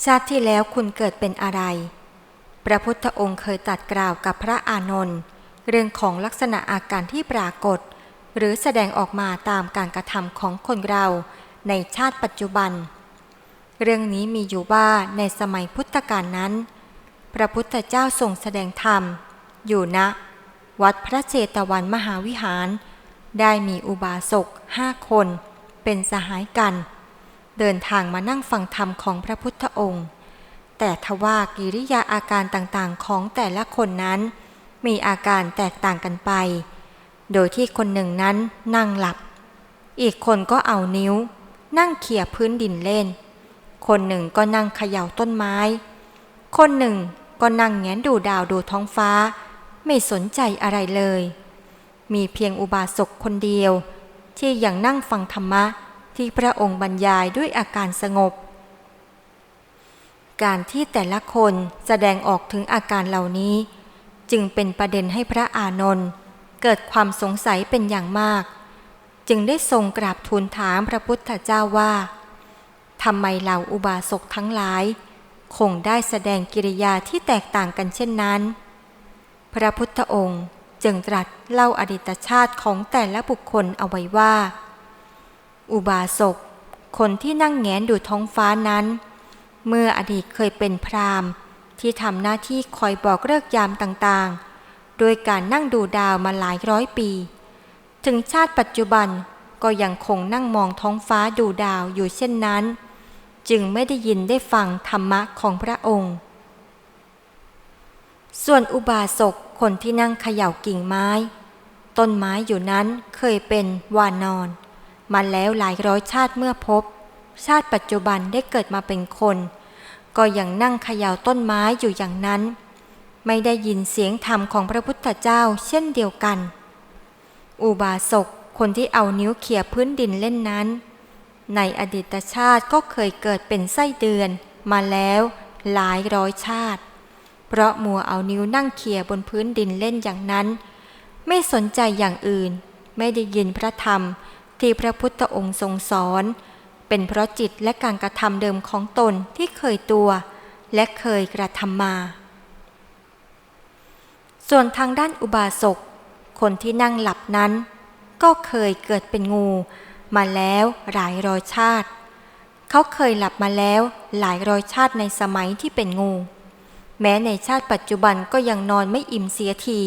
ชาติที่แล้วคุณเกิดเป็นอะไร พระพุทธองค์เคยตัดกล่าวกับพระอานนท์เรื่องของลักษณะอาการที่ปรากฏ หรือแสดงออกมาตามการกระทำของคนเราในชาติปัจจุบัน เรื่องนี้มีอยู่ว่าในสมัยพุทธกาลนั้น พระพุทธเจ้าทรงแสดงธรรม อยู่ณวัดพระเจตวันมหาวิหาร ได้มีอุบาสกห้าคน เป็นสหายกัน เดินทางมานั่งฟังธรรมของพระพุทธองค์ แต่ทว่ากิริยาอาการต่างๆของแต่ละคนนั้น มีอาการแตกต่างกันไป โดยที่คนหนึ่งนั้นนั่งหลับ อีกคนก็เอานิ้ว นั่งเขี่ยพื้นดินเล่น คนหนึ่งก็นั่งเขย่าต้นไม้ คนหนึ่งก็นั่งแงนดูดาวดูท้องฟ้า ไม่สนใจอะไรเลย มีเพียงอุบาสกคนเดียว ที่ยังนั่งฟังธรรมะ ที่พระองค์บรรยายด้วยอาการสงบ การที่แต่ละคนแสดงออกถึงอาการเหล่านี้ จึงเป็นประเด็นให้พระอานนท์เกิดความสงสัยเป็นอย่างมาก จึงได้ทรงกราบทูลถามพระพุทธเจ้าว่าทำไมเหล่าอุบาสกทั้งหลาย คงได้แสดงกิริยาที่แตกต่างกันเช่นนั้น พระพุทธองค์จึงตรัสเล่าอดีตชาติของแต่ละบุคคลเอาไว้ว่า อุบาสก คนที่นั่งแงนดูท้องฟ้านั้น เมื่ออดีตเคยเป็นพราหมณ์ ที่ทำหน้าที่คอยบอกเลิกยามต่างๆ โดยการนั่งดูดาวมาหลายร้อยปี ถึงชาติปัจจุบันก็ยังคงนั่งมองท้องฟ้าดูดาวอยู่เช่นนั้น จึงไม่ได้ยินได้ฟังธรรมะของพระองค์ ส่วนอุบาสกคนที่นั่งเขย่ากิ่งไม้ ต้นไม้อยู่นั้นเคยเป็นวานอน มาแล้วหลายร้อยชาติเมื่อพบ ชาติปัจจุบันได้เกิดมาเป็นคน ก็ยังนั่งเขย่าต้นไม้อยู่อย่างนั้น ไม่ได้ยินเสียงธรรมของพระพุทธเจ้าเช่นเดียวกัน อุบาสกคนที่เอานิ้วเขี่ยพื้นดินเล่นนั้น ในอดีตชาติก็เคยเกิดเป็นไส้เดือนมาแล้วหลายร้อยชาติ เพราะมัวเอานิ้วนั่งเขี่ยบนพื้นดินเล่นอย่างนั้น ไม่สนใจอย่างอื่น ไม่ได้ยินพระธรรม ที่พระพุทธองค์ทรงสอน เป็นเพราะจิตและการกระทำเดิมของตนที่เคยตัว และเคยกระทำมา ส่วนทางด้านอุบาสกคนที่นั่งหลับนั้น ก็เคยเกิดเป็นงู มาแล้วหลายร้อยชาติ เขาเคยหลับมาแล้วหลายร้อยชาติในสมัยที่เป็นงู แม้ในชาติปัจจุบันก็ยังนอนไม่อิ่มเสียที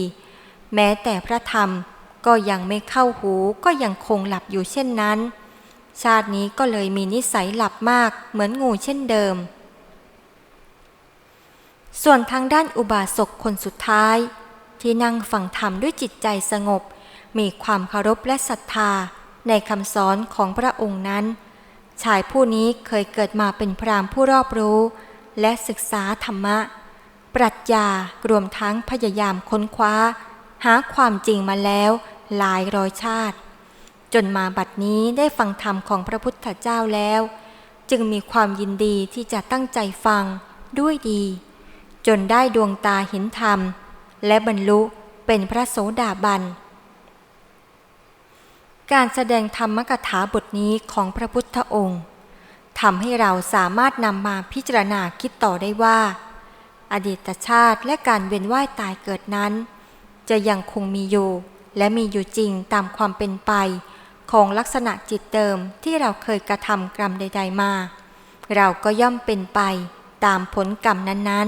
แม้แต่พระธรรม ก็ยังไม่เข้าหูก็ยังคงหลับอยู่เช่นนั้น ชาตินี้ก็เลยมีนิสัยหลับมากเหมือนงูเช่นเดิม ส่วนทางด้านอุบาสกคนสุดท้าย ที่นั่งฟังธรรมด้วยจิตใจสงบ มีความเคารพและศรัทธาในคำสอนของพระองค์นั้น ชายผู้นี้เคยเกิดมาเป็นพรามผู้รอบรู้ และศึกษาธรรมะ ปรัชญารวมทั้งพยายามค้นคว้า หาความจริงมาแล้ว หลายร้อยชาติ จนมาบัดนี้ได้ฟังธรรมของพระพุทธเจ้าแล้ว จึงมีความยินดีที่จะตั้งใจฟังด้วยดี จนได้ดวงตาเห็นธรรม และบรรลุเป็นพระโสดาบัน การแสดงธรรมกถาบทนี้ของพระพุทธองค์ทำให้เราสามารถนำมาพิจารณาคิดต่อได้ว่า อดีตชาติและการเวียนว่ายตายเกิดนั้น จะยังคงมีอยู่ และมีอยู่จริงตามความเป็นไป ของลักษณะจิตเดิมที่เราเคยกระทำกรรมใด ๆ มา เราก็ย่อมเป็นไปตามผลกรรมนั้น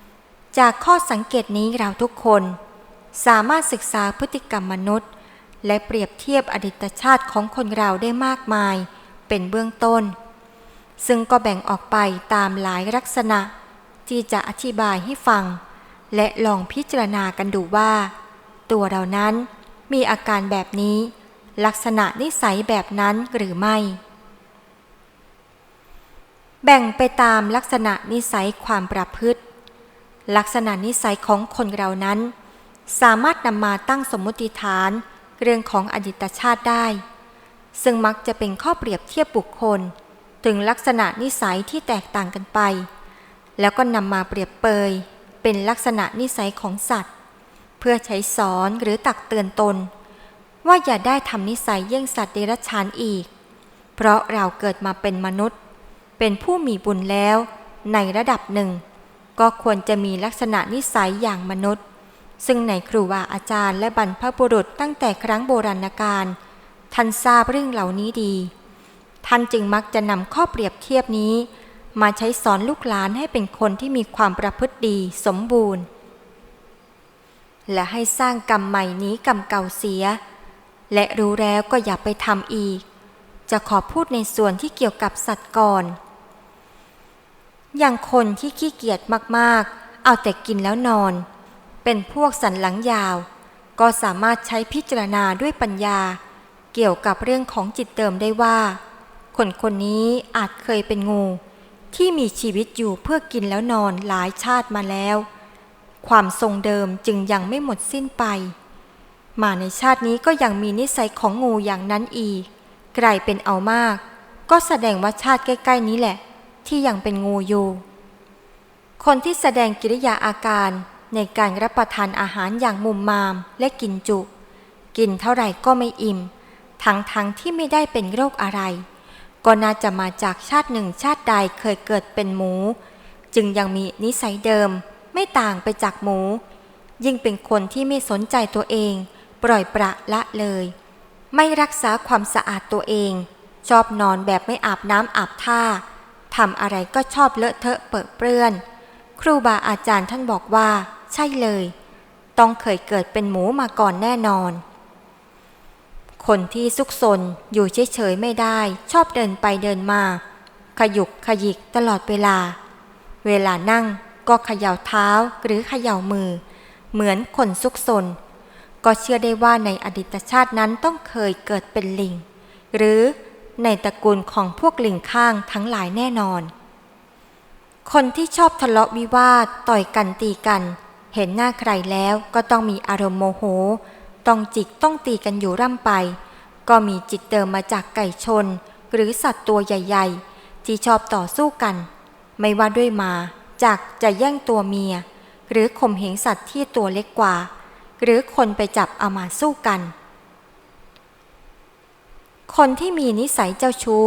ๆ จากข้อสังเกตนี้เราทุกคน สามารถศึกษาพฤติกรรมมนุษย์ และเปรียบเทียบอดีตชาติของคนเราได้มากมาย เป็นเบื้องต้น ซึ่งก็แบ่งออกไปตามหลายลักษณะ ที่จะอธิบายให้ฟัง และลองพิจารณากันดูว่า ตัวเรานั้น มีอาการแบบนี้ ลักษณะนิสัยแบบนั้นหรือไม่ แบ่งไปตามลักษณะนิสัยความประพฤติ ลักษณะนิสัยของคนเรานั้น สามารถนำมาตั้งสมมติฐานเรื่องของอดีตชาติได้ ซึ่งมักจะเป็นข้อเปรียบเทียบบุคคล ถึงลักษณะนิสัยที่แตกต่างกันไป แล้วก็นำมาเปรียบเปยเป็นลักษณะนิสัยของสัตว์ เพื่อใช้สอนหรือตักเตือนตน ว่าอย่าได้ทำนิสัยเยี่ยงสัตว์เดรัจฉานอีก เพราะเราเกิดมาเป็นมนุษย์ เป็นผู้มีบุญแล้วในระดับหนึ่ง ก็ควรจะมีลักษณะนิสัยอย่างมนุษย์ ซึ่งในครูบาอาจารย์และบรรพบุรุษตั้งแต่ครั้งโบราณกาลท่านทราบเรื่องเหล่านี้ดี ท่านจึงมักจะนำข้อเปรียบเทียบนี้ มาใช้สอนลูกหลานให้เป็นคนที่มีความประพฤติดีสมบูรณ์ และให้สร้างกรรมใหม่นี้กรรมเก่าเสีย และรู้แล้วก็อย่าไปทำอีก จะขอพูดในส่วนที่เกี่ยวกับสัตว์ก่อน อย่างคนที่ขี้เกียจมากๆ เอาแต่กินแล้วนอน เป็นพวกสันหลังยาว ก็สามารถใช้พิจารณาด้วยปัญญา เกี่ยวกับเรื่องของจิตเดิมได้ว่า คนคนนี้อาจเคยเป็นงู ที่มีชีวิตอยู่เพื่อกินแล้วนอนหลายชาติมาแล้ว ความทรงเดิมจึงยังไม่หมดสิ้นไป มาในชาตินี้ก็ยังมีนิสัยของงูอย่างนั้นอีกไกลเป็นเอามาก ก็แสดงว่าชาติใกล้ ๆ นี้แหละ ที่ยังเป็นงูอยู่ คนที่แสดงกิริยาอาการในการรับประทานอาหารอย่างมุมมามและกินจุ กินเท่าไหร่ก็ไม่อิ่ม ทั้งทั้งที่ไม่ได้เป็นโรคอะไร ก็น่าจะมาจากชาติหนึ่งชาติใดเคยเกิดเป็นหมู จึงยังมีนิสัยเดิม ไม่ต่างไปจากหมู ยิ่งเป็นคนที่ไม่สนใจตัวเอง ปล่อยประละเลย ไม่รักษาความสะอาดตัวเอง ชอบนอนแบบไม่อาบน้ำอาบท่าทำอะไรก็ชอบเลอะเทอะเปิดเปื้อน ครูบาอาจารย์ท่านบอกว่า ใช่เลย ต้องเคยเกิดเป็นหมูมาก่อนแน่นอน คนที่ซุกซนอยู่เฉยๆไม่ได้ ชอบเดินไปเดินมา ขยุกขยิกตลอดเวลา เวลานั่ง ก็เขย่าเท้าหรือเขย่ามือ เหมือนคนซุกซน ก็เชื่อได้ว่าในอดีตชาตินั้นต้องเคยเกิดเป็นลิง หรือในตระกูลของพวกลิงข้างทั้งหลายแน่นอน คนที่ชอบทะเลาะวิวาทต่อยกันตีกัน เห็นหน้าใครแล้วก็ต้องมีอารมณ์โมโห ต้องจิกต้องตีกันอยู่ร่ำไป ก็มีจิตเดิมมาจากไก่ชน หรือสัตว์ตัวใหญ่ ๆ ที่ชอบต่อสู้กัน ไม่ว่าด้วยมา จากจะแย่งตัวเมีย หรือข่มเหงสัตว์ที่ตัวเล็กกว่า หรือคนไปจับเอามาสู้กัน คนที่มีนิสัยเจ้าชู้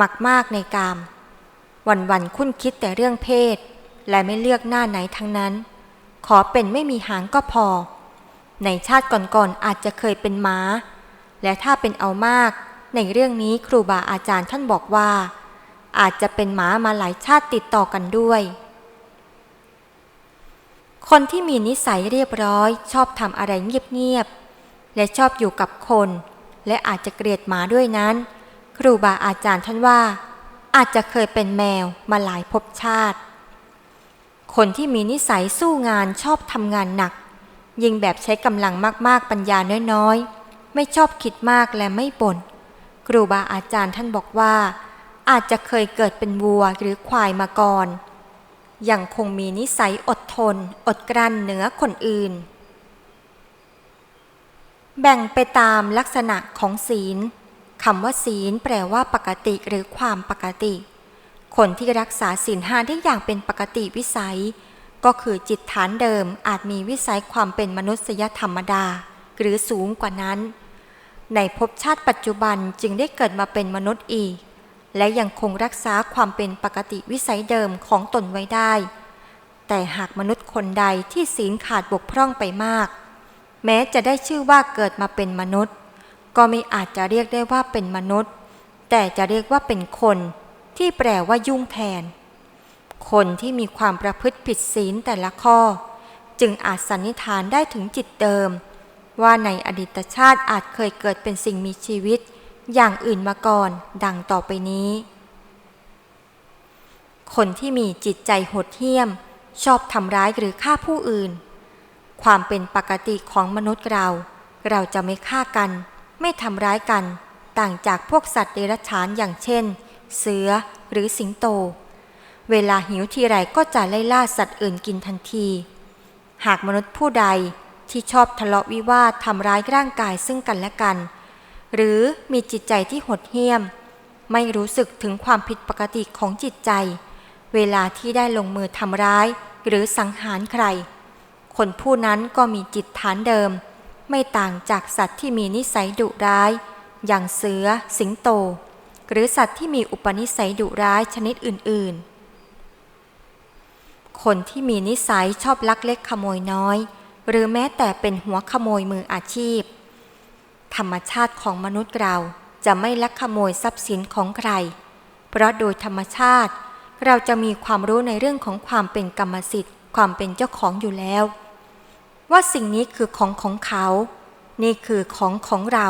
มักมากในกาม วันวันคุ้นคิดแต่เรื่องเพศ และไม่เลือกหน้าไหนทั้งนั้น ขอเป็นไม่มีหางก็พอ ในชาติก่อนๆอาจจะเคยเป็นม้าและถ้าเป็นเอามาก ในเรื่องนี้ครูบาอาจารย์ท่านบอกว่าอาจจะเป็นหมามาหลายชาติติดต่อกันด้วย คนที่มีนิสัยเรียบร้อย ชอบทำอะไรเงียบๆและชอบอยู่กับคน และอาจจะเกลียดหมาด้วยนั้น ครูบาอาจารย์ท่านว่า อาจจะเคยเป็นแมวมาหลายภพชาติ คนที่มีนิสัยสู้งานชอบทำงานหนัก ยิ่งแบบใช้กำลังมากๆปัญญาน้อยๆ ไม่ชอบคิดมากและไม่บ่นครูบาอาจารย์ท่านบอกว่า อาจจะเคยเกิดเป็นวัวหรือควายมาก่อน ยังคงมีนิสัยอดทน อดกลั้นเหนือคนอื่น แบ่งไปตามลักษณะของศีลคำว่าศีลแปลว่าปกติหรือความปกติ คนที่รักษาศีลห้าได้อย่างเป็นปกติวิสัย ก็คือจิตฐานเดิมอาจมีวิสัยความเป็นมนุษยธรรมดา หรือสูงกว่านั้น ในภพชาติปัจจุบันจึงได้เกิดมาเป็นมนุษย์อีก และยังคงรักษาความเป็นปกติวิสัยเดิมของตนไว้ได้ แต่หากมนุษย์คนใดที่ศีลขาดบกพร่องไปมาก แม้จะได้ชื่อว่าเกิดมาเป็นมนุษย์ ก็ไม่อาจจะเรียกได้ว่าเป็นมนุษย์ แต่จะเรียกว่าเป็นคนที่แปลว่ายุ่งแทน คนที่มีความประพฤติผิดศีลแต่ละข้อ จึงอาจสันนิษฐานได้ถึงจิตเดิม ว่าในอดีตชาติอาจเคยเกิดเป็นสิ่งมีชีวิต อย่างอื่นมาก่อนดังต่อไปนี้ คนที่มีจิตใจโหดเหี้ยม ชอบทำร้ายหรือฆ่าผู้อื่น ความเป็นปกติของมนุษย์เรา เราจะไม่ฆ่ากัน ไม่ทำร้ายกัน ต่างจากพวกสัตว์เดรัจฉานอย่างเช่น เสือหรือสิงโต เวลาหิวทีไรก็จะไล่ล่าสัตว์อื่นกินทันที หากมนุษย์ผู้ใดที่ชอบทะเลาะวิวาททำร้ายร่างกายซึ่งกันและกัน หรือมีจิตใจที่หดเหี้ยม ไม่รู้สึกถึงความผิดปกติของจิตใจ เวลาที่ได้ลงมือทำร้าย หรือสังหารใคร คนผู้นั้นก็มีจิตฐานเดิม ไม่ต่างจากสัตว์ที่มีนิสัยดุร้าย อย่างเสือ สิงโต หรือสัตว์ที่มีอุปนิสัยดุร้ายชนิดอื่น ๆ คนที่มีนิสัยชอบลักเล็กขโมยน้อย หรือแม้แต่เป็นหัวขโมยมืออาชีพ ธรรมชาติของมนุษย์เราจะไม่ลักขโมยทรัพย์สินของใคร เพราะโดยธรรมชาติ เราจะมีความรู้ในเรื่องของความเป็นกรรมสิทธิ์ ความเป็นเจ้าของอยู่แล้ว ว่าสิ่งนี้คือของของเขา นี่คือของของเรา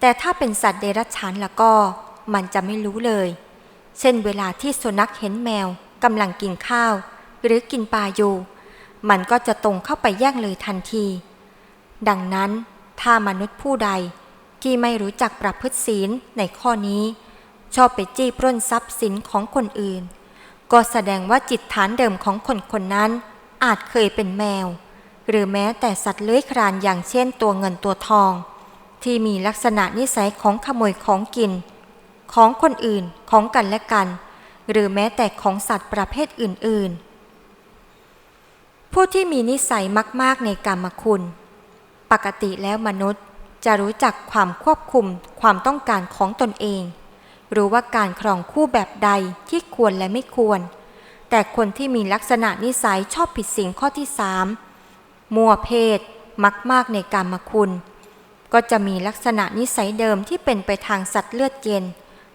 แต่ถ้าเป็นสัตว์เดรัจฉานแล้วก็ มันจะไม่รู้เลย เช่นเวลาที่สุนัขเห็นแมวกำลังกินข้าว หรือกินปลาอยู่ มันก็จะตรงเข้าไปแย่งเลยทันที ดังนั้น ถ้ามนุษย์ผู้ใดที่ไม่รู้จักประพฤติศีลในข้อนี้ ชอบไปจี้ปล้นทรัพย์สินของคนอื่น ก็แสดงว่าจิตฐานเดิมของคนคนนั้น อาจเคยเป็นแมว หรือแม้แต่สัตว์เลื้อยคลานอย่างเช่นตัวเงินตัวทอง ที่มีลักษณะนิสัยของขโมยของกิน ของคนอื่นของกันและกัน หรือแม้แต่ของสัตว์ประเภทอื่น ๆ ผู้ที่มีนิสัยมาก ๆ ในกรรมคุณ ปกติแล้วมนุษย์จะรู้จักความควบคุมความต้องการของตนเอง รู้ว่าการครองคู่แบบใดที่ควรและไม่ควร แต่คนที่มีลักษณะนิสัยชอบผิดสิ่งข้อที่สามมัวเพศ มักมากในกรรมคุณ ก็จะมีลักษณะนิสัยเดิมที่เป็นไปทางสัตว์เลือดเย็น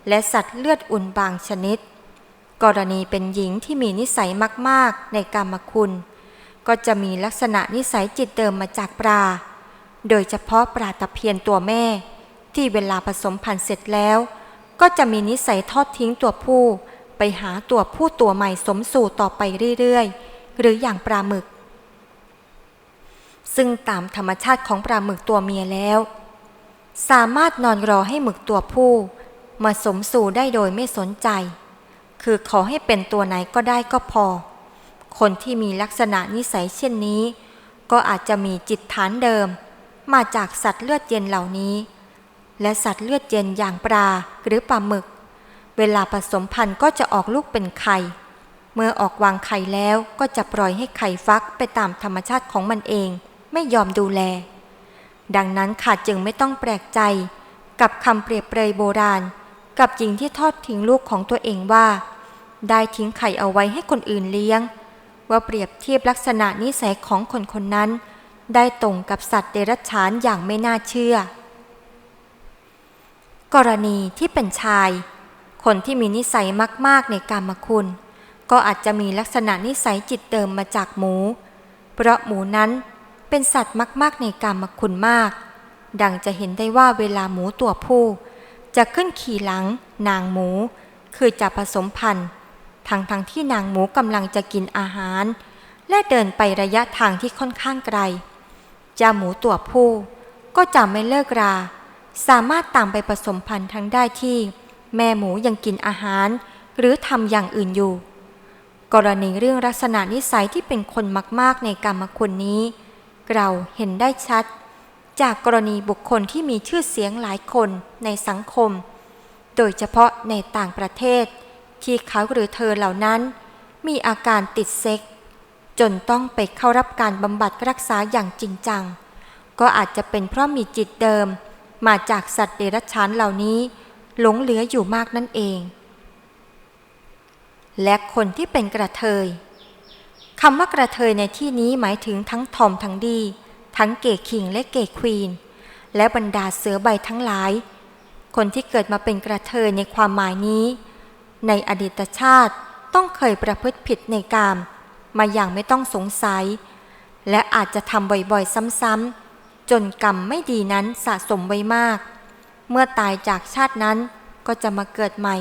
และสัตว์เลือดอุ่นบางชนิด กรณีเป็นหญิงที่มีนิสัยมาก ๆ ในกรรมคุณ ก็จะมีลักษณะนิสัยจิตเดิมมาจากปลา โดยเฉพาะปลาตะเพียนตัวแม่ ที่เวลาผสมพันธุ์เสร็จแล้ว ก็จะมีนิสัยทอดทิ้งตัวผู้ ไปหาตัวผู้ตัวใหม่สมสู่ต่อไปเรื่อยๆ หรืออย่างปลาหมึก ซึ่งตามธรรมชาติของปลาหมึกตัวเมียแล้ว สามารถนอนรอให้หมึกตัวผู้ มาสมสู่ได้โดยไม่สนใจ คือขอให้เป็นตัวไหนก็ได้ก็พอ คนที่มีลักษณะนิสัยเช่นนี้ ก็อาจจะมีจิตฐานเดิม มาจากสัตว์เลือดเย็นเหล่านี้ และสัตว์เลือดเย็นอย่างปลาหรือปลาหมึก เวลาผสมพันธุ์ก็จะออกลูกเป็นไข่ เมื่อออกวางไข่แล้วก็จะปล่อยให้ไข่ฟักไปตามธรรมชาติของมันเอง ไม่ยอมดูแล ดังนั้นขาดจึงไม่ต้องแปลกใจ กับคำเปรียบเปรยโบราณ กับหญิงที่ทอดทิ้งลูกของตัวเองว่า ได้ทิ้งไข่เอาไว้ให้คนอื่นเลี้ยง ว่าเปรียบเทียบลักษณะนิสัยของคนคนนั้น ได้ตรงกับสัตว์เดรัจฉานอย่างไม่น่าเชื่อ กรณีที่เป็นชาย คนที่มีนิสัยมาก ๆ ในกรรมคุณ ก็อาจจะมีลักษณะนิสัยจิตเดิมมาจากหมู เพราะหมูนั้นเป็นสัตว์มาก ๆ ในกรรมคุณมาก ดังจะเห็นได้ว่าเวลาหมูตัวผู้ จะขึ้นขี่หลัง นางหมู คือจะผสมพันธุ์ทั้งทั้งที่นางหมูกำลังจะกินอาหาร และเดินไประยะทางที่ค่อนข้างไกล จ้าหมูตัวผู้ก็จะไม่เลิกรา สามารถตามไปผสมพันธุ์ทั้งได้ที่ แม่หมูยังกินอาหาร หรือทำอย่างอื่นอยู่ กรณีเรื่องลักษณะนิสัยที่เป็นคนมากๆในกรรมคุณนี้ เราเห็นได้ชัด จากกรณีบุคคลที่มีชื่อเสียงหลายคนในสังคม โดยเฉพาะในต่างประเทศ ที่เขาหรือเธอเหล่านั้น มีอาการติดเซ็ก จนต้องไปเข้ารับการบำบัดรักษาอย่างจริงจัง ก็อาจจะเป็นเพราะมีจิตเดิม มาจากสัตว์เดรัจฉานเหล่านี้ หลงเหลืออยู่มากนั่นเอง และคนที่เป็นกระเทยคำว่ากระเทยในที่นี้หมายถึงทั้งทอมทั้งดี ทั้งเกย์คิงและเกย์ควีน และบรรดาเสือใบทั้งหลาย คนที่เกิดมาเป็นกระเทยในความหมายนี้ ในอดีตชาติต้องเคยประพฤติผิดในกาม มาอย่างไม่ต้องสงสัย และอาจจะทำบ่อยๆซ้ำๆจนกรรมไม่ดีนั้นสะสมไว้มาก เมื่อตายจากชาตินั้นก็จะมาเกิดใหม่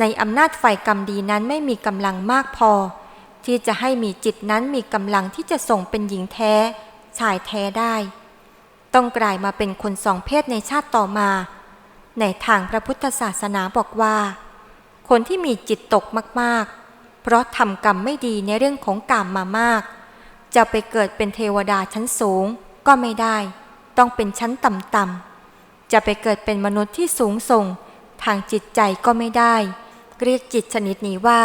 ในอำนาจฝ่ายกรรมดีนั้นไม่มีกำลังมากพอ ที่จะให้มีจิตนั้นมีกำลังที่จะส่งเป็นหญิงแท้ ชายแท้ได้ ต้องกลายมาเป็นคนสองเพศในชาติต่อมา ในทางพระพุทธศาสนาบอกว่า คนที่มีจิตตกมากๆ เพราะทำกรรมไม่ดีในเรื่องของกรรมมามาก จะไปเกิดเป็นเทวดาชั้นสูงก็ไม่ได้ ต้องเป็นชั้นต่ำๆจะไปเกิดเป็นมนุษย์ที่สูงส่ง ทางจิตใจก็ไม่ได้ เรียกจิตชนิดนี้ว่า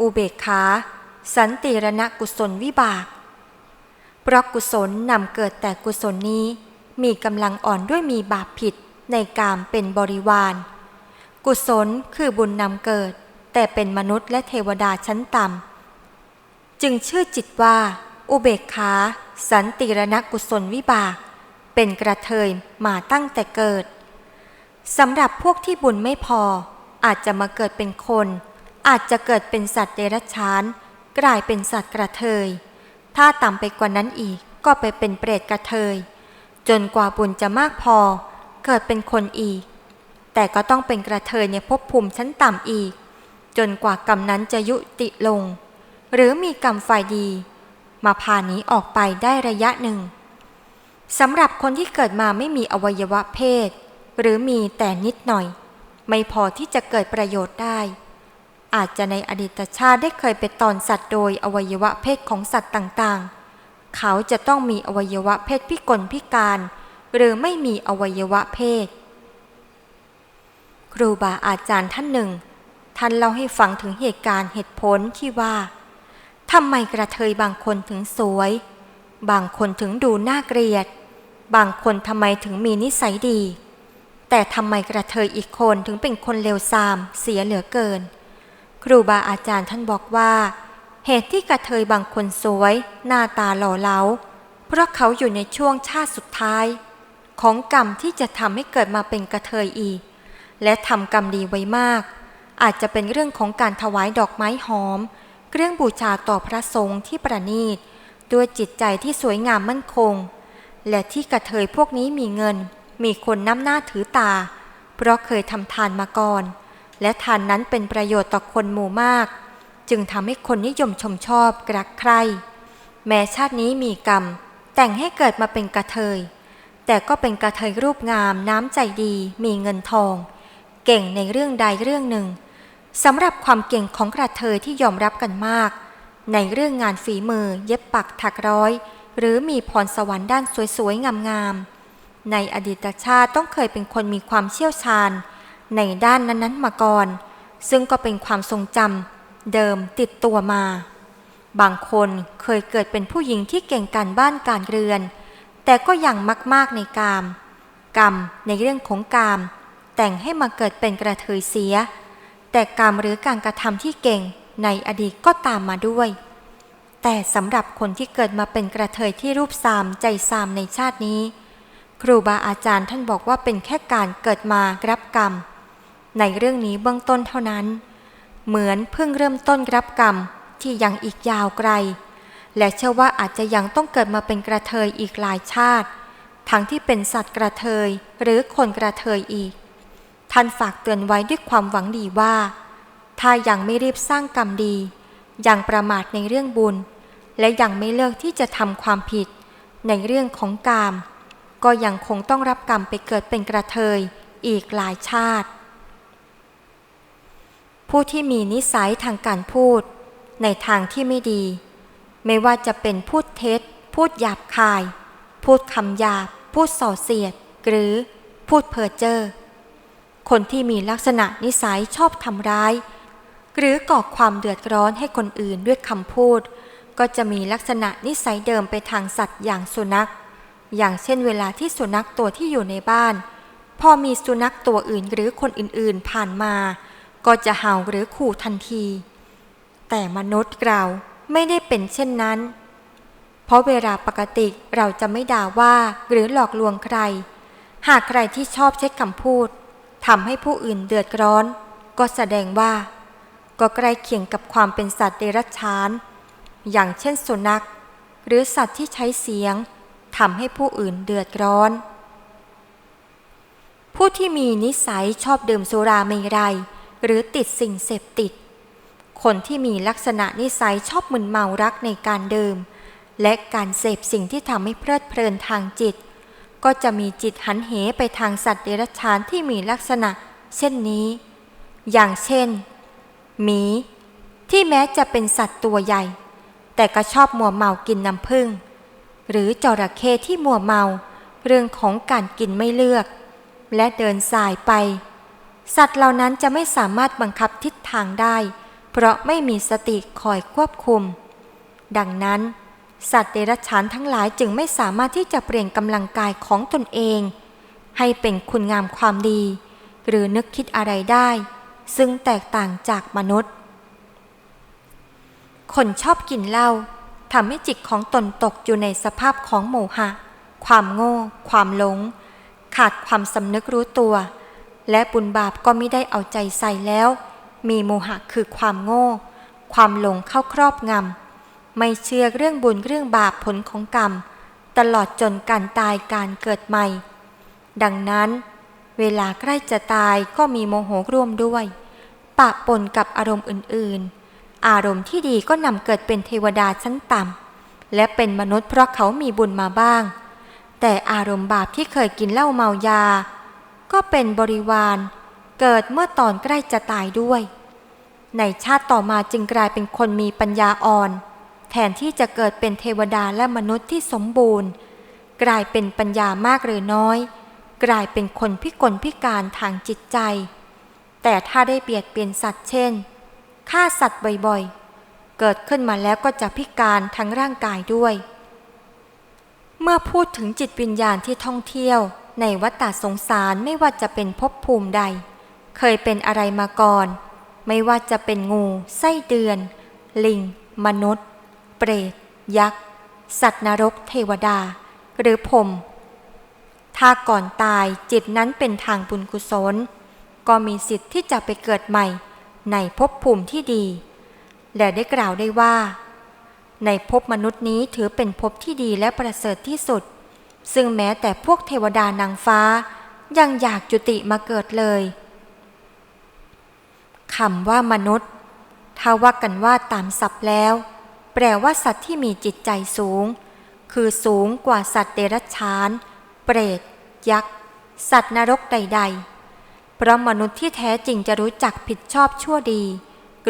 อุเบกขา สันติรณกุศลวิบาก เพราะกุศลนำเกิดแต่กุศลนี้ มีกำลังอ่อนด้วยมีบาปผิดในกามเป็นบริวาร กุศลคือบุญนำเกิด แต่เป็นมนุษย์และเทวดาชั้นต่ำจึงชื่อจิตว่า อุเบกขา สันติรณกุศลวิบาก เป็นกระเทยมาตั้งแต่เกิดสำหรับพวกที่บุญไม่พอ อาจจะมาเกิดเป็นคน อาจจะเกิดเป็นสัตว์เดรัจฉาน กลายเป็นสัตว์กระเทย ถ้าต่ำไปกว่านั้นอีกก็ไปเป็นเปรตกระเทย จนกว่าบุญจะมากพอ เกิดเป็นคนอีก แต่ก็ต้องเป็นกระเทยในภพภูมิชั้นต่ำอีก จนกว่ากรรมนั้นจะยุติลง หรือมีกรรมฝ่ายดี มาพาหนี้ออกไปได้ระยะหนึ่งสำหรับคนที่เกิดมาไม่มีอวัยวะเพศ หรือมีแต่นิดหน่อย ไม่พอที่จะเกิดประโยชน์ได้ อาจจะในอดีตชาติได้เคยไปตอนสัตว์โดยอวัยวะเพศของสัตว์ต่างๆ เขาจะต้องมีอวัยวะเพศพิกลพิการ หรือไม่มีอวัยวะเพศ ครูบาอาจารย์ท่านหนึ่ง ท่านเล่าให้ฟังถึงเหตุการณ์เหตุผลที่ว่าทำไมกระเทยบางคนถึงสวย บางคนถึงดูน่าเกลียด บางคนทำไมถึงมีนิสัยดี แต่ทำไมกระเทยอีกคนถึงเป็นคนเลวทราม เสียเหลือเกิน ครูบาอาจารย์ท่านบอกว่า เหตุที่กระเทยบางคนสวย หน้าตาหล่อเหลา เพราะเขาอยู่ในช่วงชาติสุดท้าย ของกรรมที่จะทำให้เกิดมาเป็นกระเทยอีก และทำกรรมดีไว้มาก อาจจะเป็นเรื่องของการถวายดอกไม้หอม เครื่องบูชาต่อพระสงฆ์ที่ประณีต ด้วยจิตใจที่สวยงามมั่นคง และที่กระเทยพวกนี้มีเงิน มีคนน้ำหน้าถือตา เพราะเคยทำทานมาก่อน และทานนั้นเป็นประโยชน์ต่อคนหมู่มาก จึงทำให้คนนิยมชมชอบกรักใคร แม้ชาตินี้มีกรรม แต่งให้เกิดมาเป็นกระเทย แต่ก็เป็นกระเทยรูปงามน้ำใจดี มีเงินทอง เก่งในเรื่องใดเรื่องหนึ่ง สำหรับความเก่งของกระเทยที่ยอมรับกันมาก ในเรื่องงานฝีมือ เย็บปักถักร้อย หรือมีพรสวรรค์ด้านสวยๆ งามๆ ในอดีตชาติต้องเคยเป็นคนมีความเชี่ยวชาญ ในด้านนั้นๆมาก่อน ซึ่งก็เป็นความทรงจำเดิมติดตัวมา บางคนเคยเกิดเป็นผู้หญิงที่เก่งการบ้านการเรือน แต่ก็ยังมากๆในกาม กรรมในเรื่องของกาม แต่งให้มาเกิดเป็นกระเทยเสีย แต่กรรมหรือการกระทำที่เก่งในอดีตก็ตามมาด้วย แต่สำหรับคนที่เกิดมาเป็นกระเทยที่รูปซามใจซามในชาตินี้ ครูบาอาจารย์ท่านบอกว่าเป็นแค่การเกิดมารับกรรม ในเรื่องนี้เบื้องต้นเท่านั้น เหมือนเพิ่งเริ่มต้นรับกรรมที่ยังอีกยาวไกล และเชื่อว่าอาจจะยังต้องเกิดมาเป็นกระเทยอีกหลายชาติ ทั้งที่เป็นสัตว์กระเทยหรือคนกระเทยอีก ท่านฝากเตือนไว้ด้วยความหวังดีว่า ถ้ายังไม่รีบสร้างกรรมดี ยังประมาทในเรื่องบุญ และยังไม่เลิกที่จะทำความผิด ในเรื่องของกาม ก็ยังคงต้องรับกรรมไปเกิดเป็นกระเทยอีกหลายชาติ ผู้ที่มีนิสัยทางการพูด ในทางที่ไม่ดี ไม่ว่าจะเป็นพูดเท็จ พูดหยาบคาย พูดคำหยาบ พูดส่อเสียด หรือพูดเพ้อเจ้อ คนที่มีลักษณะนิสัยชอบทำร้าย หรือก่อความเดือดร้อนให้คนอื่นด้วยคำพูด ก็จะมีลักษณะนิสัยเดิมไปทางสัตว์อย่างสุนัข อย่างเช่นเวลาที่สุนัขตัวที่อยู่ในบ้าน พอมีสุนัขตัวอื่นหรือคนอื่นๆผ่านมา ก็จะเห่าหรือขู่ทันที แต่มนุษย์เราไม่ได้เป็นเช่นนั้น เพราะเวลาปกติเราจะไม่ด่าว่าหรือหลอกลวงใคร หากใครที่ชอบใช้คำพูด ทำให้ผู้อื่นเดือดร้อน ก็แสดงว่า ก็ใกล้เคียงกับความเป็นสัตว์เดรัจฉาน อย่างเช่นสุนัข หรือสัตว์ที่ใช้เสียงทำให้ผู้อื่นเดือดร้อน ผู้ที่มีนิสัยชอบดื่มสุราเมรัย หรือติดสิ่งเสพติด คนที่มีลักษณะนิสัยชอบมึนเมารักในการดื่ม และการเสพสิ่งที่ทำให้เพลิดเพลินทางจิต ก็จะมีจิตหันเหไปทางสัตว์เดรัจฉานที่มีลักษณะ เช่นนี้ อย่างเช่น หมี ที่แม้จะเป็นสัตว์ตัวใหญ่ แต่ก็ชอบมัวเมากินน้ำผึ้งหรือจระเข้ที่มัวเมา เรื่องของการกินไม่เลือก และเดินสายไป สัตว์เหล่านั้นจะไม่สามารถบังคับทิศทางได้ เพราะไม่มีสติคอยควบคุม ดังนั้น สัตว์เดรัจฉานทั้งหลายจึงไม่สามารถที่จะเปลี่ยนกำลังกายของตนเอง ให้เป็นคุณงามความดี หรือนึกคิดอะไรได้ ซึ่งแตกต่างจากมนุษย์ คนชอบกินเหล้าทำให้จิตของตนตกอยู่ในสภาพของโมหะ ความโง่ ความหลง ขาดความสำนึกรู้ตัว และบุญบาปก็ไม่ได้เอาใจใส่แล้ว มีโมหะคือความโง่ ความหลงเข้าครอบงำ ไม่เชื่อเรื่องบุญเรื่องบาปผลของกรรม ตลอดจนการตายการเกิดใหม่ ดังนั้น เวลาใกล้จะตายก็มีโมโหร่วมด้วย ปะปนกับอารมณ์อื่นๆ อารมณ์ที่ดีก็นำเกิดเป็นเทวดาชั้นต่ำและเป็นมนุษย์เพราะเขามีบุญมาบ้าง แต่อารมณ์บาปที่เคยกินเหล้าเมายา ก็เป็นบริวารเกิดเมื่อตอนใกล้จะตายด้วย ในชาติต่อมาจึงกลายเป็นคนมีปัญญาอ่อน แทนที่จะเกิดเป็นเทวดาและมนุษย์ที่สมบูรณ์ กลายเป็นปัญญามากหรือน้อย กลายเป็นคนพิกลพิการทางจิตใจ แต่ถ้าได้เบียดเบียนสัตว์เช่นฆ่าสัตว์บ่อยๆ เกิดขึ้นมาแล้วก็จะพิการทั้งร่างกายด้วย เมื่อพูดถึงจิตวิญญาณที่ท่องเที่ยว ในวัฏฏะสงสารไม่ว่าจะเป็นภพภูมิใด เคยเป็นอะไรมาก่อน ไม่ว่าจะเป็นงู ไส้เดือน ลิง มนุษย์ เปรต ยักษ์ สัตว์นรกเทวดา หรือพรมถ้าก่อนตายจิตนั้นเป็นทางบุญกุศล ก็มีสิทธิ์ที่จะไปเกิดใหม่ในภพภูมิที่ดี และได้กล่าวได้ว่า ในภพมนุษย์นี้ถือเป็นภพที่ดีและประเสริฐที่สุด ซึ่งแม้แต่พวกเทวดานางฟ้า ยังอยากจุติมาเกิดเลยคำว่ามนุษย์ถ้าว่ากันว่าตามศัพท์แล้ว แปลว่าสัตว์ที่มีจิตใจสูง คือสูงกว่าสัตว์เดรัจฉาน เปรต ยักษ์ สัตว์นรกใด ๆ เพราะมนุษย์ที่แท้จริงจะรู้จักผิดชอบชั่วดี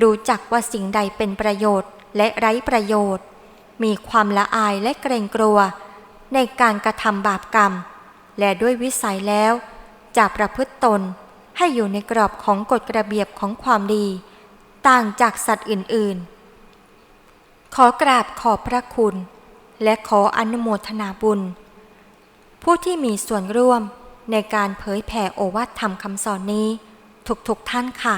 รู้จักว่าสิ่งใดเป็นประโยชน์และไร้ประโยชน์ มีความละอายและเกรงกลัว ในการกระทำบาปกรรม และด้วยวิสัยแล้วจะประพฤติตนให้อยู่ในกรอบของกฎระเบียบของความดี ต่างจากสัตว์อื่นๆ ขอกราบขอบพระคุณ และขออนุโมทนาบุญ ผู้ที่มีส่วนร่วมในการเผยแผ่โอวาทธรรมคำสอนนี้ ทุกๆทท่านค่ะ